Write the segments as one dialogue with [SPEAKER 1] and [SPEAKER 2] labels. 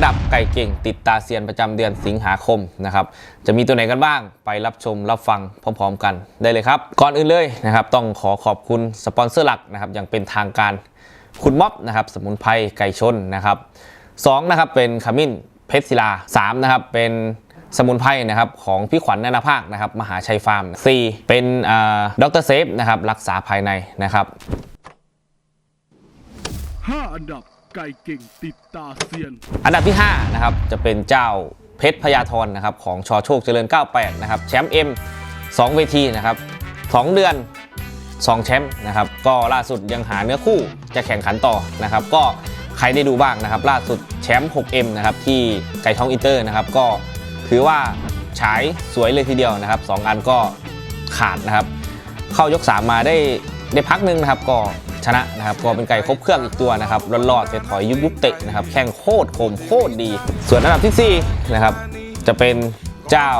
[SPEAKER 1] อันดับไก่เก่งติดตาเซียนประจำเดือนสิงหาคมนะครับ จะมีตัวไหนกันบ้างไปรับชมรับฟังพร้อมๆกันได้เลยครับ ก่อนอื่นเลยนะครับ ต้องขอขอบคุณสปอนเซอร์หลักนะครับอย่างเป็นทางการคุณม็อบนะครับสมุนไพรไก่ชนนะครับสองนะครับเป็นขมิ้นเพชรศิลาสามนะครับเป็นสมุนไพรนะครับของพี่ขวัญนานาภาคนะครับมหาชัยฟาร์มสี่เป็นด็อกเตอร์เซฟนะครับรักษาภายในนะครับ
[SPEAKER 2] 5 อันดับ ไก่เก่งติดตาเซียน
[SPEAKER 1] อันดับที่5นะครับจะเป็นเจ้าเพชรพยาธรนะครับของชอโชคเจริญ 98 นะครับแชมป์เอ็ม2เวทีนะครับ2เดือน 2 แชมป์นะครับก็ล่าสุดยังหาเนื้อคู่จะแข่งขันต่อนะครับ ก็ใครได้ดูบ้างนะครับ ล่าสุดแชมป์ 6M นะครับที่ไก่ทองอินเตอร์นะครับ ก็ถือว่าฉายสวยเลยทีเดียวนะครับ2อันก็ขาดนะครับ เข้ายก 3 มาได้ได้พักหนึ่งนะครับ ก็ ชนะนะครับก็เป็นไก่ครบเครื่องอีกตัวนะครับรอดๆแต่ถอยยุบยุบเตะนะครับแข้งโคตรโคมโคตรดี ส่วนอันดับที่4นะครับจะเป็นเจ้า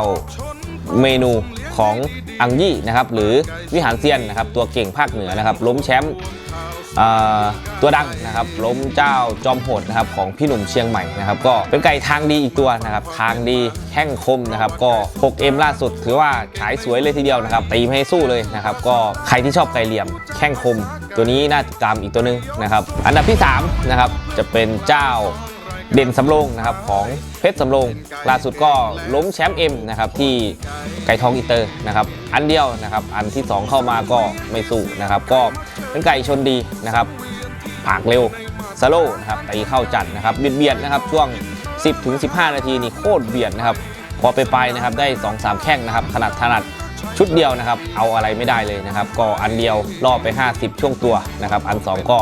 [SPEAKER 1] เมนูของ อังยี่นะครับหรือวิหารเซียนนะครับตัวเก่งภาคเหนือนะครับล้มแชมป์ตัวดังนะครับล้มเจ้าจอมโหดนะครับของพี่หนุ่มเชียงใหม่นะครับก็เป็นไก่ทางดีอีกตัวนะครับทางดีแข้งคมนะครับก็ 6M ล่าสุดถือว่าฉายสวยเลยทีเดียวนะครับตีไม่ให้สู้เลยนะครับก็ใครที่ชอบไก่เหลี่ยมแข้งคม ตัวนี้น่าติดตามอีกตัวหนึงนะครับอันดับที่3นะครับจะเป็นเจ้า เด่นสำโรงนะครับของเพชรสำโรงล่าสุดก็ล้มแชมป์เอ็มนะครับที่ไก่ทองอินเตอร์นะครับอันเดียวนะครับอันที่ 2 เข้ามาก็ไม่สู้นะครับก็เป็นไก่ชนดีนะครับผากเร็วสโลว์นะครับตีเข้าจัดนะครับเบียดเบียดนะครับช่วง 10ถึง15 นาทีนี่โคตรเบียดนะครับพอไปไปนะครับได้ 2-3 แข้งนะครับขนาดถนัดชุดเดียวนะครับเอาอะไรไม่ได้เลยนะครับก็อันเดียวล่อไป 50 ช่วงตัวนะครับอัน 2 ก็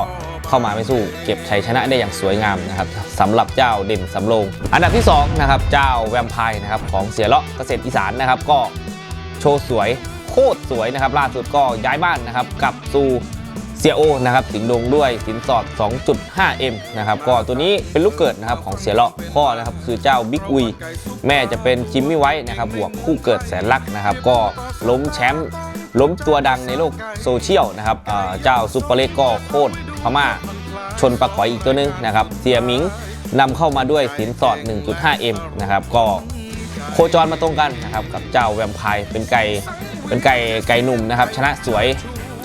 [SPEAKER 1] เข้ามาไม่สู้เก็บชัยชนะได้อย่างสวยงามนะครับสำหรับเจ้าเด่นสำโรง อันดับที่2นะครับเจ้าแวมไพร์นะครับของเสียเลาะเกษตรอีสานนะครับก็โชว์สวยโคตรสวยนะครับล่าสุดก็ย้ายบ้านนะครับกับสู่เซียโอนะครับสิงห์ดงด้วยสินสอด 2.5M นะครับก็ตัวนี้เป็นลูกเกิดนะครับของเสียเลาะพ่อนะครับคือเจ้าบิ๊กอุยแม่จะเป็นจิมมี่ไว้นะครับบวกคู่เกิดแสนลักนะครับก็ล้มแชมป์ล้มตัวดังในโลกโซเชียลนะครับเอ่อเจ้าซุปเปอร์เล็กก็โคตร พม่าชนปลาก๋อยอีกตัวหนึงนะครับเสียหมิงนำเข้ามาด้วยสินสอด 1.5M นะครับก็โคจรมาตรงกันนะครับกับเจ้าแวมไพร์เป็นไก่เป็นไก่ไก่หนุ่มนะครับ ชนะสวย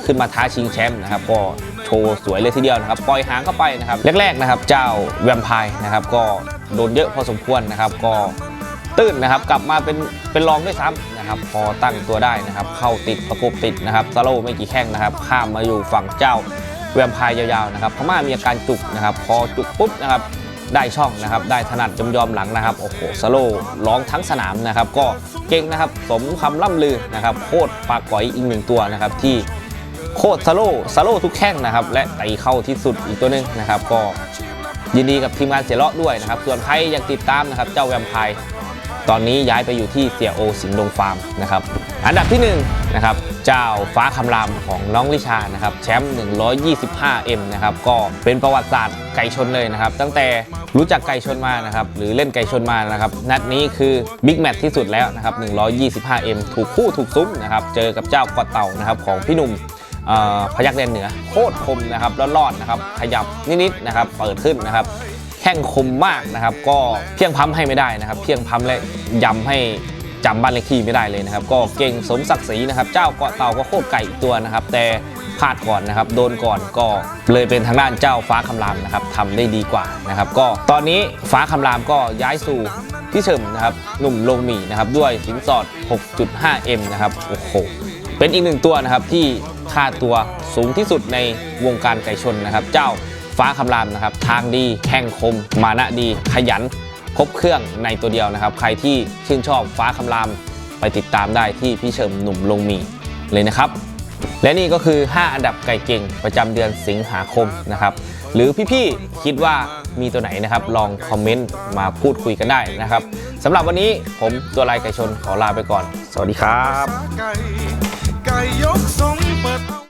[SPEAKER 1] ขึ้นมาท้าชิงแชมป์นะครับก็โชว์สวยเลยทีเดียวนะครับปล่อยหางเข้าไปนะครับแรกๆนะครับ เจ้าแวมไพร์นะครับก็โดนเยอะพอสมควรนะครับ ก็ตื้นนะครับ กลับมาเป็นเป็นรองด้วยซ้ำนะครับ พอตั้งตัวได้นะครับ เข้าติดประกบติดนะครับสโลว์ไม่กี่แข้งนะครับ ข้ามมาอยู่ฝั่งเจ้า แวมไพร์ยาวๆนะครับพม่ามีอาการจุกนะครับพอจุกปุ๊บนะครับได้ช่องนะครับได้ถนัดจำยอมหลังนะครับโอ้โหสโลร้องทั้งสนามนะครับ ก็เก่งนะครับสมคำล่ำลือนะครับโคตรปากก๋อยอีกหนึ่งตัวนะครับที่โคตรสโลสโลทุกแข้งนะครับและไตีเข้าที่สุดอีกตัวหนึงนะครับ ก็ยินดีกับทีมงานเสียเลาะด้วยนะครับส่วนใครอยากติดตามนะครับเจ้าแวมไพร์ ตอนนี้ย้ายไปอยู่ที่เสียโอสิงห์ดงฟาร์มนะครับอันดับที่1นะครับเจ้าฟ้าคำรามของน้องลิชานะครับแชมป์ 125M นะครับก็เป็นประวัติศาสตร์ไก่ชนเลยนะครับ ตั้งแต่รู้จักไก่ชนมานะครับหรือเล่นไก่ชนมานะครับนัดนี้คือบิ๊กแมตช์ที่สุดแล้วนะครับ 125M ถูกคู่ถูกซุ้มนะครับเจอกับเจ้ากอดเต่านะครับของพี่หนุ่มพยักแดนเหนือโคตรคมนะครับแล้วรอดนะครับขยับนิดๆนะครับเปิดขึ้นนะครับ แข้งคมมากนะครับ ก็เพียงพัมให้ไม่ได้นะครับ เพียงพัมและยำให้จำบ้านเลขที่ไม่ได้เลยนะครับ ก็เก่งสมศักดิ์ศรีนะครับ เจ้าเกาะเต่าก็โคตรไก่อีกตัวนะครับ แต่พลาดก่อนนะครับ โดนก่อนก็เลยเป็นทางด้านเจ้าฟ้าคำรามนะครับทำได้ดีกว่านะครับ ก็ตอนนี้ฟ้าคำรามก็ย้ายสู่พี่เฉิมนะครับหนุ่มลงหมีนะครับด้วยสินสอด 6.5M นะครับโอ้โหเป็นอีกหนึ่งตัวนะครับที่ค่าตัวสูงที่สุดในวงการไก่ชนนะครับ เจ้า ฟ้าคำรามนะครับ ทางดีแข้งคม มานะดี ขยัน ครบเครื่องในตัวเดียวนะครับ ใครที่ชื่นชอบฟ้าคำรามไปติดตามได้ที่พี่เฉิมหนุ่มลงมีเลยนะครับ และนี่ก็คือ 5 อันดับไก่เก่งประจำเดือนสิงหาคมนะครับ หรือพี่ๆคิดว่ามีตัวไหนนะครับ ลองคอมเมนต์มาพูดคุยกันได้นะครับสำหรับวันนี้ผมตัวลายไก่ชนขอลาไปก่อน สวัสดีครับ